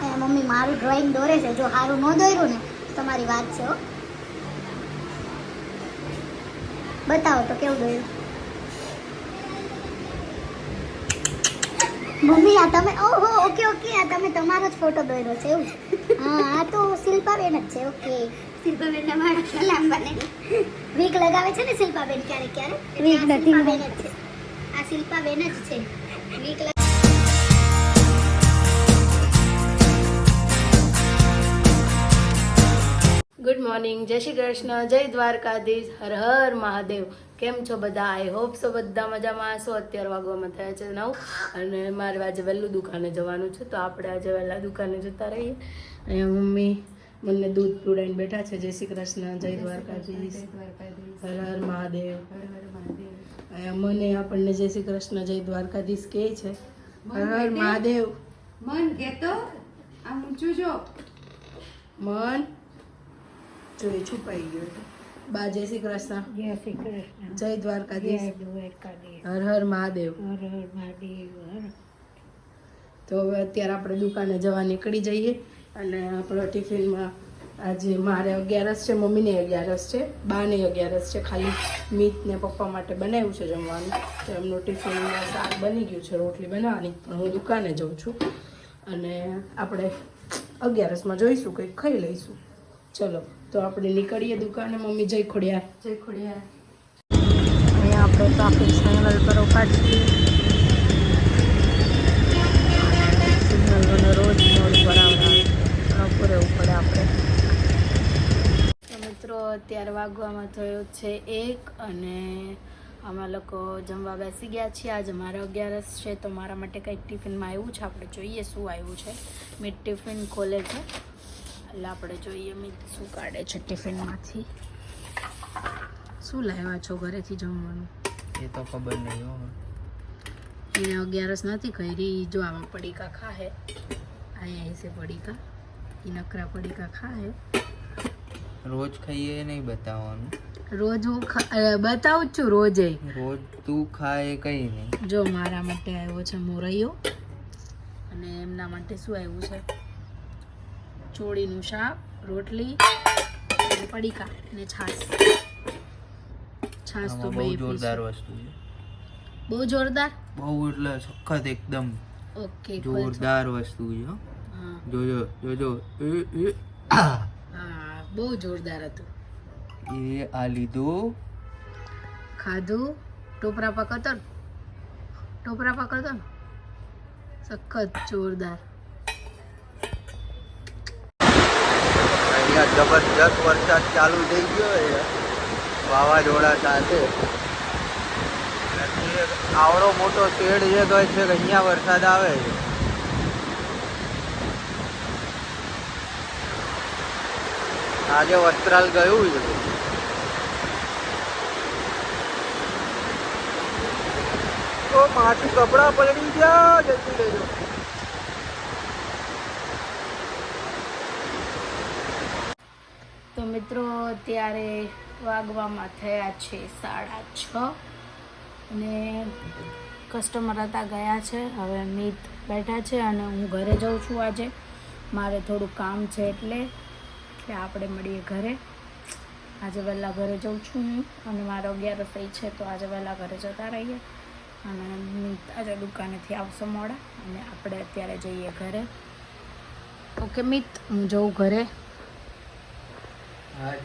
અહીંયા મમ્મી મારું ડ્રોઈંગ દોરે છે. જો સારું ન દોર્યું ને તમારી વાત છે હો. બતાવો તો કેવું દોર્યું? મમ્મી આ તમે ઓહો ઓકે ઓકે આ તમે તમારો જ ફોટો દોર્યો છે એવું હા આ તો શિલ્પાબેન જ છે ઓકે શિલ્પાબેનના મારા લાંબા નહીં વીક લગાવે છે ને શિલ્પાબેન ક્યારેક ક્યારેક? વીક નથી. બેન જ છે. આ શિલ્પાબેન જ છે. વીક ગુડ મોર્નિંગ જય શ્રી કૃષ્ણ. જય દ્વારકાધીશ. હર હર મહાદેવ. કેમ છો બધા? આઈ હોપ સો બધા મજામાં. છો અત્યારે વાગવામાં થયા છે નવ. અને મારે આજે વહેલું દુકાને જવાનું છે તો આપણે આજે વહેલા દુકાને જતા રહીએ. અહીંયા મમ્મી મને દૂધ પીવડાવીને બેઠા છે. જય શ્રી કૃષ્ણ. જય દ્વારકાધીશ. હર હર મહાદેવ. અહીંયા મને આપણને જય શ્રી કૃષ્ણ જય દ્વારકાધીશ કહે છે. હર હર મહાદેવ. મન કેતો? આમ ઊંચું જો. મન જોઈ છુપાઈ ગયો છે. બા જય શ્રી કૃષ્ણ. જય શ્રી કૃષ્ણ. જય દ્વારકાધીશ. દ્વારકાધીશ. હર હર મહાદેવ. હર હર મહાદેવ હર. તો હવે અત્યારે આપણે દુકાને જવા નીકળી જઈએ અને આપણો ટિફિનમાં આજે મારે અગિયારસ છે મમ્મીને અગિયારસ છે બાને અગિયારસ છે ખાલી મીત ને પપ્પા માટે બનાવ્યું છે જમવાનું. તો એમનું ટિફિનમાં શાક બની ગયું છે રોટલી બનાવવાની. પણ હું દુકાને જઉં છું અને આપણે અગિયારસમાં જોઈશું કંઈક ખાઈ લઈશું. ચલો. તો આપણે નીકળીએ દુકાને. મમ્મી જય ખોડિયાર. જય ખોડિયાર. અહીંયા આપણે ટ્રાફિક સિગ્નલ પર ઉપાડીએ સિગ્નલોને રોજ મોડ પર આવડાવે પૂરે પડે આપણે. મિત્રો અત્યારે વાગવામાં થયો છે એક અને અમે લોકો જમવા બેસી ગયા છીએ. આજે મારા અગિયારસ છે તો મારા માટે કંઈક ટિફિનમાં આવ્યું છે. આપણે જોઈએ શું આવ્યું છે. મેં ટિફિન ખોલે છે. એટલે આપણે જોઈએ મીત શું કાઢે છે ટિફિનમાંથી. શું લાવ્યા છો ઘરેથી જમવાનું? એ તો ખબર નહીં હો. એને અગિયારસ નથી કરી જો આમાં પડીકા ખાહે. અહીંયા છે પડીકા. એ નકરા પડીકા ખાહે. રોજ ખાઈએ નહીં બતાવવાનું? રોજ હું બતાવું છું રોજે. રોજ તું ખાય કઈ નહીં. જો મારા માટે આવ્યો છે મોરૈયો. અને એમના માટે શું આવ્યું છે? ચોળીનું શાક રોટલી પડીકા અને છાશ. છાશ તો બહુ જોરદાર વસ્તુ છે. બહુ જોરદાર? બહુ એટલે સખત એકદમ ઓકે જોરદાર વસ્તુ છે હો. જોજો જોજો. એ એ. હા બહુ જોરદાર હતું. એ આ લીધું. ખાધું? ટોપરા પકડતો ટોપરા પકડતો સખત જોરદાર. અહીંયા જબરજસ્ત વરસાદ ચાલુ થઈ ગયો વાવાઝોડા સાથે. આવડો મોટો શેડ છે તો છે કે અહીંયા વરસાદ આવે છે. આજે વસ્ત્રાલ ગયું છે. તો માથું કપડા પલળી ગયા, જલ્દી લેજો મિત્રો અત્યારે વાગવામાં થયા છે સાડા છ અને કસ્ટમર હતા ગયા છે. હવે મિત બેઠા છે અને હું ઘરે જાઉં છું આજે. મારે થોડું કામ છે એટલે એટલે આપણે મળીએ ઘરે. આજે વહેલા ઘરે જાઉં છું હું અને મારો અગિયાર થઈ છે તો આજે વહેલા ઘરે જતા રહીએ. અને મિત આજે દુકાનેથી આવશો મોડા અને આપણે અત્યારે જઈએ ઘરે. ઓકે મિત, હું જઉં ઘરે. હા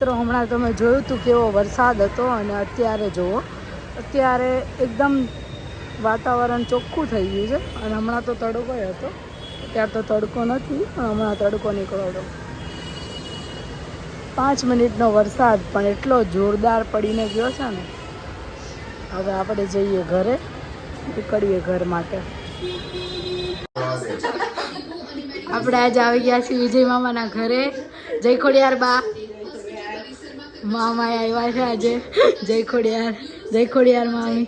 મિત્રો, હમણાં તમે જોયું હતું કેવો વરસાદ હતો અને અત્યારે જુઓ અત્યારે એકદમ વાતાવરણ ચોખ્ખું થઈ ગયું છે. અને હમણાં તો તડકો હતો. અત્યારે તો તડકો નથી, પણ હમણાં તડકો નીકળ્યો પાંચ મિનિટનો વરસાદ પણ એટલો જોરદાર પડીને ગયો છે ને. હવે આપણે જઈએ ઘરે, નીકળીએ ઘર માટે. આપણે આજે આવી ગયા છીએ વિજય મામાના ઘરે. જય ખોડિયાર બા. મામા આવ્યા છે આજે. જય ખોડિયાર જય ખોડિયાર મામી.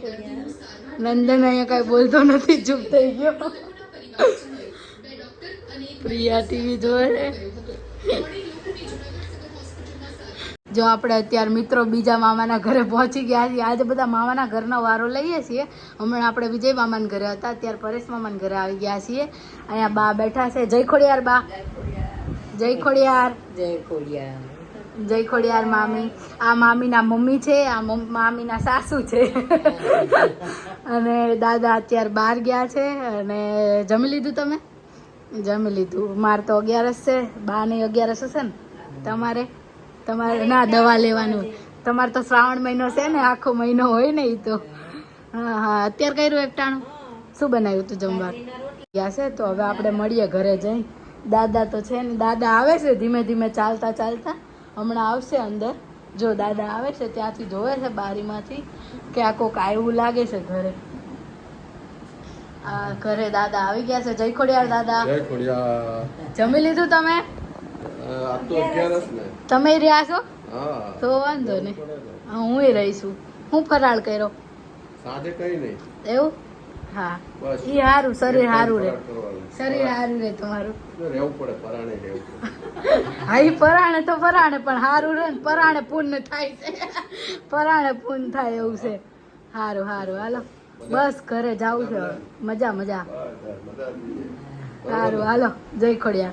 નંદન અહીંયા કાંઈ બોલતો નથી, ચૂપ થઈ ગયો. પ્રિયા ટીવી જોવે જો આપણે અત્યારે મિત્રો બીજા મામાના ઘરે પહોંચી ગયા છીએ. આજે બધા મામાના ઘરનો વારો લઈએ છીએ. હમણાં આપણે વિજય મામાના ઘરે હતા અત્યારે પરેશ મામાના ઘરે આવી ગયા છીએ. અહીંયા બા બેઠા છે. જય ખોડિયાર બા. જય ખોડિયાર. જય ખોડિયાર. જય ખોડિયાર મામી. આ મામીના મમ્મી છે આ મામીના સાસુ છે. અને દાદા અત્યારે બહાર ગયા છે. અને જમી લીધું તમે? જમી લીધું. મારે તો અગિયારસ છે. બાની અગિયારસ હશે ને? તમારે? તમારે ના દવા લેવાનું. તમારે તો શ્રાવણ મહિનો છે ને આખો મહિનો હોય ને એ તો. હા હા. અત્યારે કર્યું એકટાણું શું બનાવ્યું તું જમવા ગયા છે તો હવે આપણે મળીએ ઘરે જઈ દાદા તો છે ને દાદા આવે છે ધીમે ધીમે ચાલતા ચાલતા. હમણાં આવશે અંદર. જો દાદા આવે છે ત્યાંથી જોવે છે બારીમાંથી કે આ કોક આવ્યું લાગે છે ઘરે. આ ઘરે દાદા આવી ગયા છે. જય ખોડિયાર દાદા. જય જમી લીધું તમે? તમે રહ્યા છો? તો વાંધો નહીં. હું રહીશું હું ફરાળ કર્યો. સાંજે કઈ નહીં. એવું? હા. ઈ હારું શરીર સારું રહે શરીર સારું રહે તમારું. રહેવું પડે પરાણે રહેવું હા એ પરાણે તો પરાણે પણ સારું રે ને પરાણે પૂર્ણ થાય છે. પરાણે પૂર્ણ થાય એવું છે. સારું હારું હાલો. બસ ઘરે જાવું છે મજા. મજા હારું હાલો, જય ખોડિયા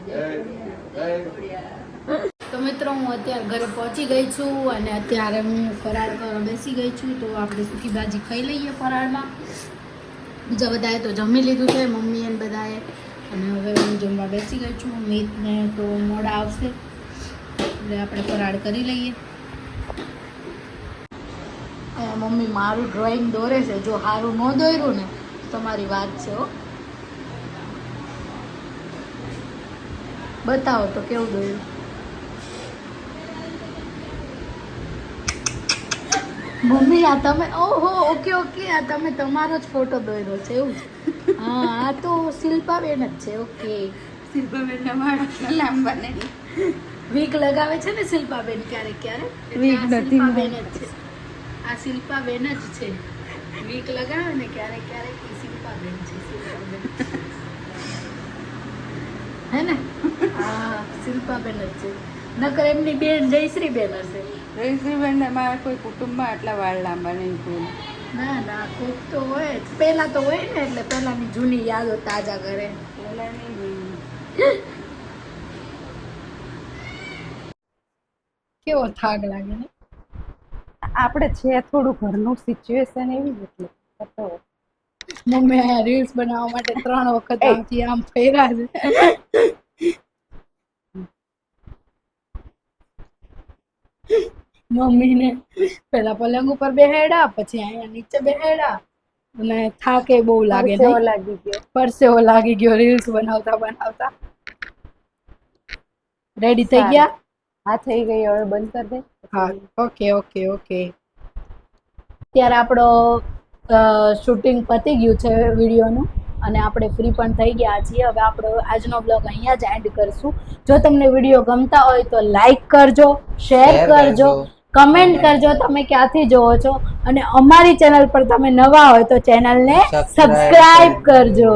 તો મિત્રો, હું અત્યારે ઘરે પહોંચી ગઈ છું અને અત્યારે હું ફરાળ કરવા બેસી ગઈ છું, તો આપણે સૂકી ભાજી ખાઈ લઈએ ફરાળમાં. બીજા બધાએ તો જમી લીધું છે, મમ્મી અને બધાએ. અને હવે હું જમવા બેસી ગઈ છું, મીતને તો મોડા આવશે. એટલે આપણે ફરાળ કરી લઈએ. મમ્મી મારું ડ્રોઈંગ દોરે છે, જો સારું ન દોર્યું ને તમારી વાત છે, હો. બતાવો તો કેવું દોર્યું મમ્મી આ તમે ઓહો ઓકે ઓકે આ તમે તમારો જ ફોટો દોર્યો છે એવું છે. હા આ તો શિલ્પાબેન જ છે ઓકે. શિલ્પાબેનના માણસના લાંબા નહીં. વીક લગાવે છે ને શિલ્પાબેન ક્યારેક ક્યારેક વીક નથી બેન જ છે. આ શિલ્પાબેન જ છે. વીક લગાવે ને ક્યારેક ક્યારેક શિલ્પાબેન છે શિલ્પાબેન. હે ને હા શિલ્પાબેન જ છે. નકર એમની બેન જયશ્રી બેન હશે. જયશ્રીબેન મારા કોઈ કુટુંબમાં આટલા વાળ લાંબા નહીં કોઈ. ના ના કોક તો હોય જ. પહેલા તો હોય ને એટલે પહેલાની જૂની યાદો તાજા કરે. પહેલાની નહીં. કેવો થાક લાગે ને? આપણે છે થોડું ઘરનું સિચ્યુએશન એવી જ એટલે. થતો હોય. મમ્મી આ રીલ્સ બનાવવા માટે ત્રણ વખત આમથી આમ ફેર્યા છે. મમ્મીને પેલા પલંગ ઉપર બેહેડા પછી અહીંયા નીચે બેહેડા. અને થાકે બહુ લાગે પરસેવો લાગી ગયો. પરસેવો લાગી ગયો રીલ્સ બનાવતા બનાવતા. રેડી થઈ ગયા? હા થઈ ગઈ હવે બંધ કરી દે. હા ઓકે ઓકે ઓકે. ત્યારે આપણો શૂટિંગ પતી ગયું છે વિડીયોનું અને આપણે ફ્રી પણ થઈ ગયા છીએ. હવે આપણો આજનો બ્લોગ અહીંયા જ એન્ડ કરશું. જો તમને વીડિયો ગમતા હોય તો લાઈક કરજો શેર કરજો. કમેન્ટ કરજો તમે ક્યાંથી જોવો છો? અને અમારી ચેનલ પર તમે નવા હોય તો ચેનલને સબસ્ક્રાઇબ કરજો.